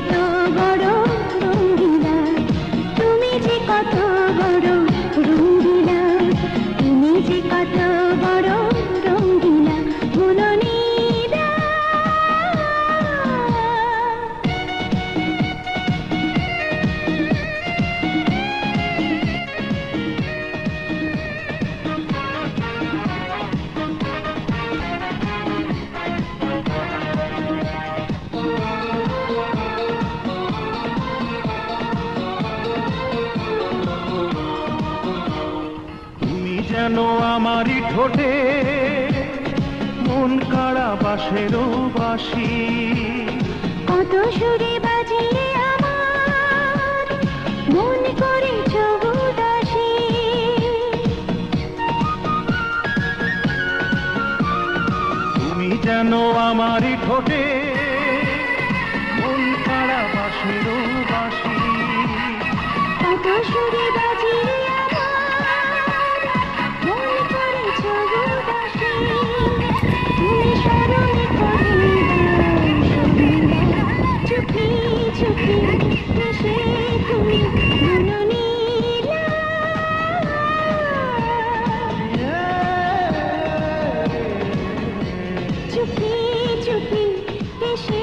तो কেন আমারি ঠোঁটে মন কাড়া বাসেরও বাসি কত সুরে বাজিলে আমার মন করে তুমি যেন আমারই ঠোঁটে মন কাড়া বাসেরও বাসি কত সুরে चुपी चुपी